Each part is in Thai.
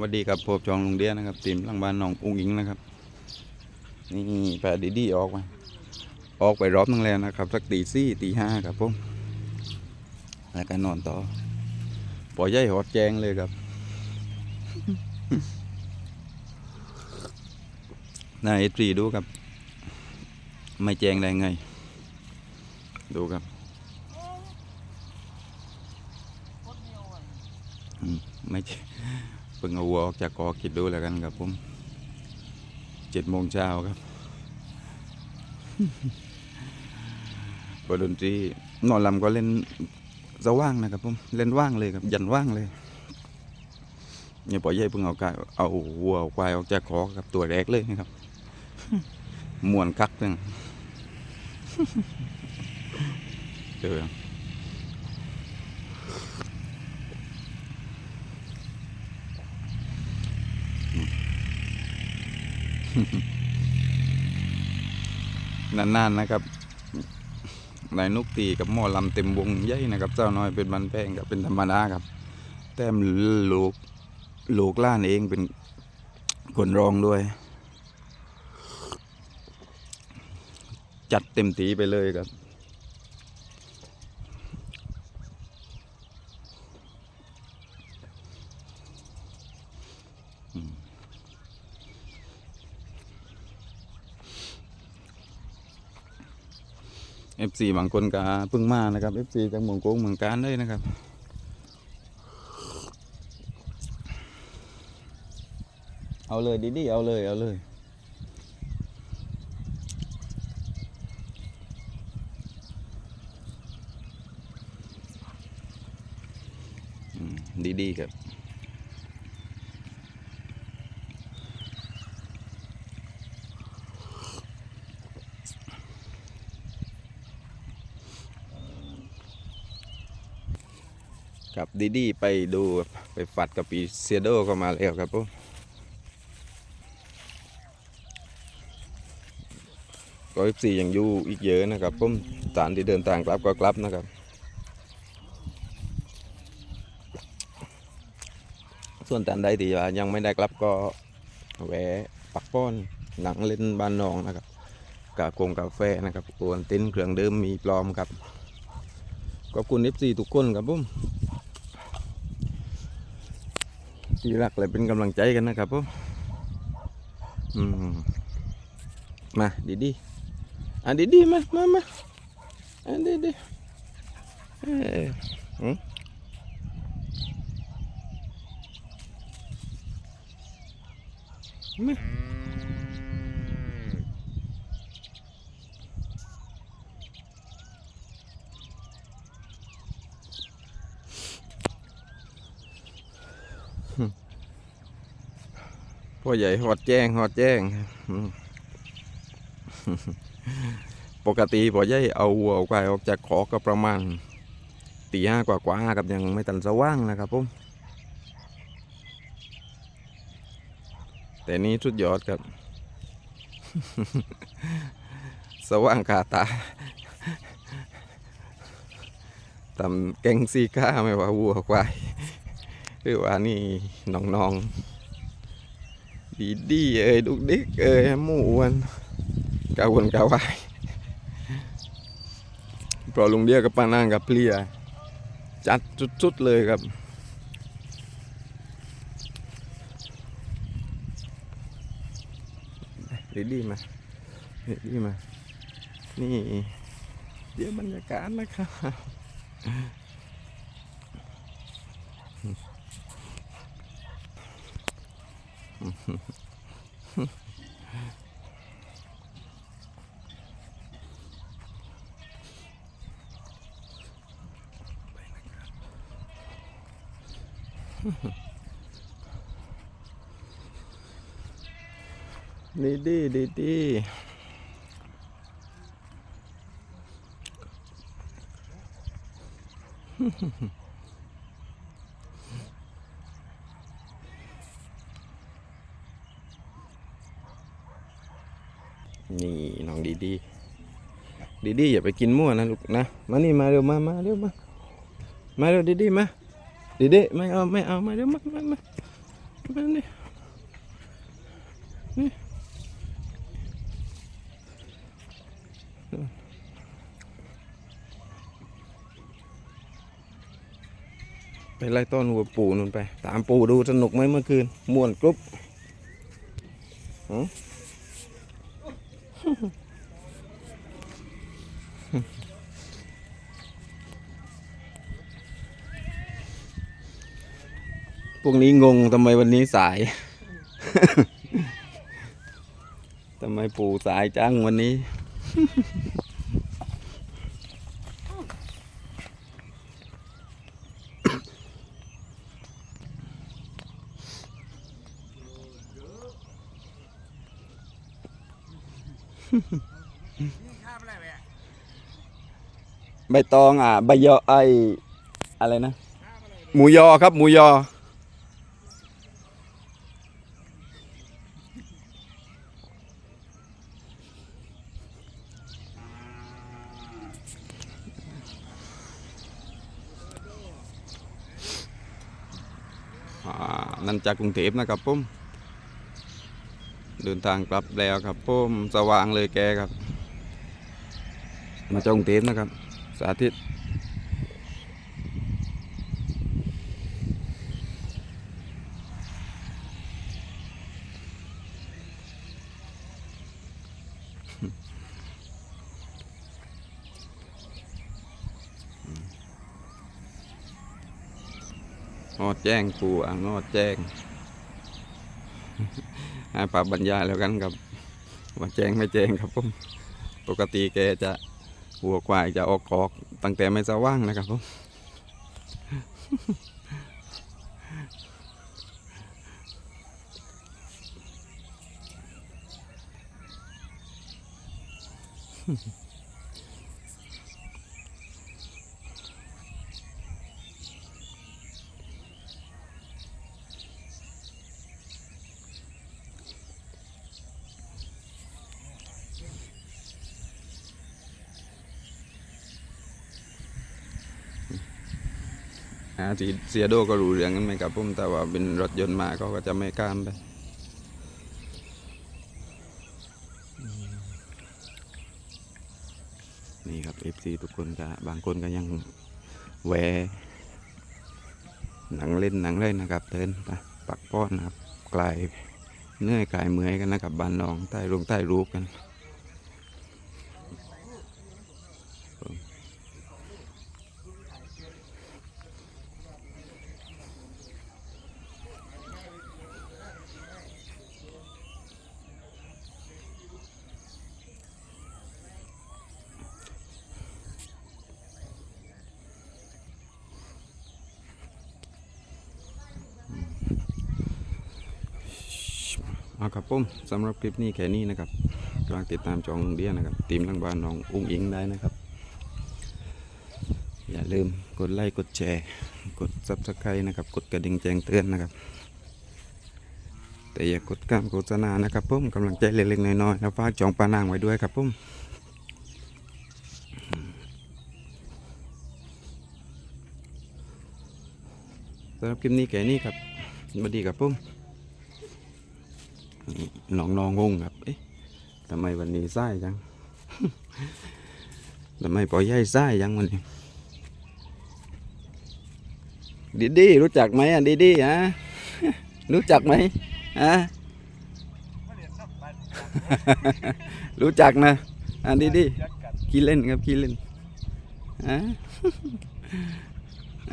วัสดีครับพบจองลุงเดียนะครับทีมลังบ้านหนองอุ้งอิงนะครับ นี่แปดดีดีออกมาออกไปรอบนึงแล้วนะครับ สักตีสี่ตีห้าครับผมแล้วก็นอนต่อปล่อยใหญ่หอดแจงเลยครับนายเอฟซีดูครับ ไม่แจงได้ไง ดูครับไม่ เพิ่งเอาวัวออกจากกอคิดดูแล้วกันครับผมเจ็ดโมงเช้าครับพอดนตรีนอนลำก็เล่นสว่างนะครับผมเล่นว่างเลยครับ ยันว่างเลยเนี่ยปอยใหญ่เพิ่งเอากายเอาวัวเอาควายออกจากคอครับตัวแรกเลยนะครับมวนคักจังเจอ นานๆนะครับนายนุกตีกับหม้อลำเต็มวงใหญ่นะครับ เจ้าน้อยเป็นบันแป้งกับเป็นธรรมดาครับ แต้มลูกลูกล้านเองเป็นคนรองด้วย จัดเต็มตีไปเลยครับ FC บางคนก็เพิ่งมานะครับ FC จากเมืองโกงเมืองการเลยนะครับเอาเลยดีๆเอาเลยเอาเลยดีๆครับ ครับดีดีไปดูไปฝัดกับปีเซโดก็มาแล้วครับผมก็อีสี่ยังอยู่อีกเยอะนะครับผมสารที่เดินทางกลับก็กลับนะครับส่วนตานใดที่ยังไม่ได้กลับก็แวะปักป้อนหนังเล่นบ้านนองนะครับกากงกาแฟนะครับกวนเต็นเครื่องเดิมมีปลอมครับขอบคุณเอฟซีทุกคนครับผม ที่รักเลยเป็นกำลังใจกันนะครับผมอืมมาดีดีๆอะดีดีๆมามามาอะดีดีๆเอ้ยหืมมา พ่อใหญ่หอดแจ้งหอดแจ้ง ปกติพ่อใหญ่เอาวัวเอาควายออกจากขอก็ประมาณตีห้ากว่ากว่าๆครับยังไม่ตันสว่างนะครับผมแต่นี้สุดยอดครับ สว่างคาตาตำแกงซีก้าไม่ว่าวัวควายหรือว่านี่น้องๆ ดีดีเอ้ยดุกดิกเอ้ยหมูอ้วนกาวนกาวายเพราะลุงเดียกับป้านางกับเพลียจัดจุดๆเลยครับดีดีมาดีดีมา นี่เดี๋ยวบรรยากาศนะครับ ดีดีดีดีนี่น้องดีดีดีดีอย่าไปกินมั่วนะลูกนะ มานี่มาเร็วมามาเร็วมา มาเร็วดีดีมา ดีดีไม่เอาไม่เอาไมาเร็วมามามานั่นนี่นี่ไปไล่ต้อนวัวปู่นู่นไป ตามปู่ดูสนุกไหมเมื่อคืนม่วนกรุ๊บหื พวกนี้งงทำไมวันนี้สาย ทำไมปู่สายจังวันนี้ ใบตองอะใบยอไออะไรนะ หมูยอครับ หมูยอ อ่า นั่นจากกรุงเทพนะครับผมเดินทางกลับแล้วครับผมสว่างเลยแกครับ มาจากกรุงเทพนะครับ สาธิต งอดแจ้งปูอะงอดแจ้งให้ปรับบรรยายแล้วกันครับว่าแจ้งไม่แจ้งครับผมปกติแกจะหัวควายจะออกกอกตั้งแต่ไม่สว่างนะครับผมอาสีเสียโดก็รู้เรื่องกันไหมครับผมแต่ว่าเป็นรถยนต์มาเขาก็จะไม่ข้ามไปนี่ครับ FC ทุกคนก็บางคนก็ยังแหวหนังเล่นหนังเล่นนะครับเดินไปปักป้อนนะครับกลายเนื่อยกลายเมื่อยกันนะครับบ้านน้องใต้ลงใต้รูปกัน เอาครับผมสำหรับคลิปนี้แค่นี้นะครับกำลังติดตามจองลุงเดียนะครับทีมทางบ้านน้องอุ้งอิงได้นะครับ อย่าลืมกดไลค์กดแชร์ กด subscribe นะครับ กดกระดิ่งแจ้งเตือนนะครับ แต่อย่ากดการโฆษณานะครับผมกำลังใจเล็กๆน้อยๆแล้วฝากจองปลานางไว้ด้วยครับผมสำหรับคลิปนี้แค่นี้ครับสวัสดีครับผม น้องนองงงครับ เอ๊ะทำไมวันนี้ไส้จังทำไมปล่อยให้ไส้จังวันนี้ดีดีรู้จักไหมอะดีดีฮะรู้จักไหมฮะรู้จักนะอะดีดีขี้เล่นครับขี้เล่นฮะ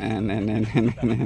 อ่าแน่แน่แน่แน่